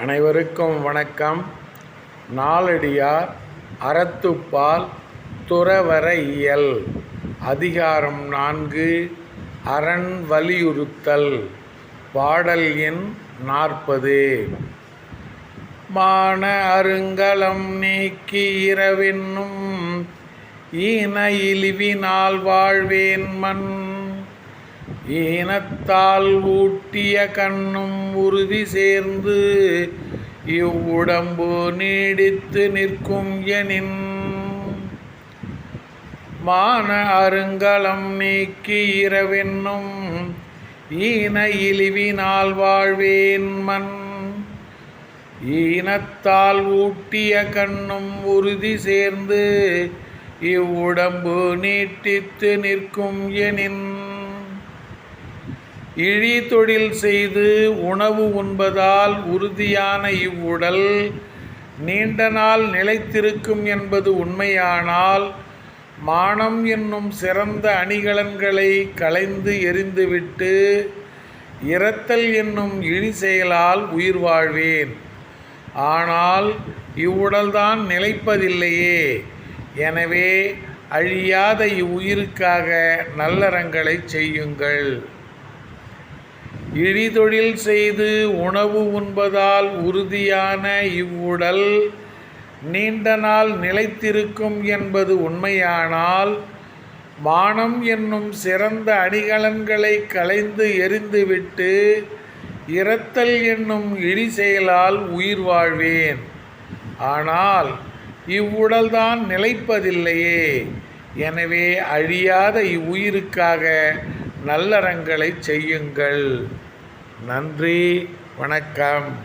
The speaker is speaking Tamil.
அனைவருக்கும் வணக்கம். நாலடியார் அறத்துப்பால் துறவற இயல். அதிகாரம் நான்கு அரண் வலியுறுத்தல். பாடல் எண் நாற்பது. மான அருங்கலம் நீக்கி இரவென்னும் ஈன இழிவினால் வாழ்வேன் மண் ஈனத்தால் ஊட்டிய கண்ணும் உறுதி சேர்ந்து இவ்வுடம்பு நீடித்து நிற்கும் எனின் மான அருங்கலம் நீக்கி இரவென்னும் ஈன இழிவினால் வாழ்வேன் மண் ஈனத்தால் ஊட்டிய கண்ணும் உறுதி சேர்ந்து இவ்வுடம்பு நீட்டித்து நிற்கும் எனின் இழி தொழில் செய்து உணவு உண்பதால் உறுதியான இவ்வுடல் நீண்ட நாள் நிலைத்திருக்கும் என்பது உண்மையானால் மானம் என்னும் சிறந்த அணிகலன்களை களைந்து எறிந்துவிட்டு இரத்தல் என்னும் இழி செயலால் உயிர் வாழ்வேன். ஆனால் இவ்வுடல்தான் நிலைப்பதில்லையே. எனவே அழியாத இவ்வுயிருக்காக நல்லறங்களை செய்யுங்கள். இழிதொழில் செய்து உணவு உண்பதால் உறுதியான இவ்வுடல் நீண்ட நாள் நிலைத்திருக்கும் என்பது உண்மையானால் மானம் என்னும் சிறந்த அணிகலன்களை களைந்து எறிந்துவிட்டு இரத்தல் என்னும் இழி செயலால் உயிர் வாழ்வேன். ஆனால் இவ்வுடல்தான் நிலைப்பதில்லையே. எனவே அழியாத இவ்வுயிருக்காக நல்லறங்களை செய்யுங்கள். நன்றி வணக்கம்.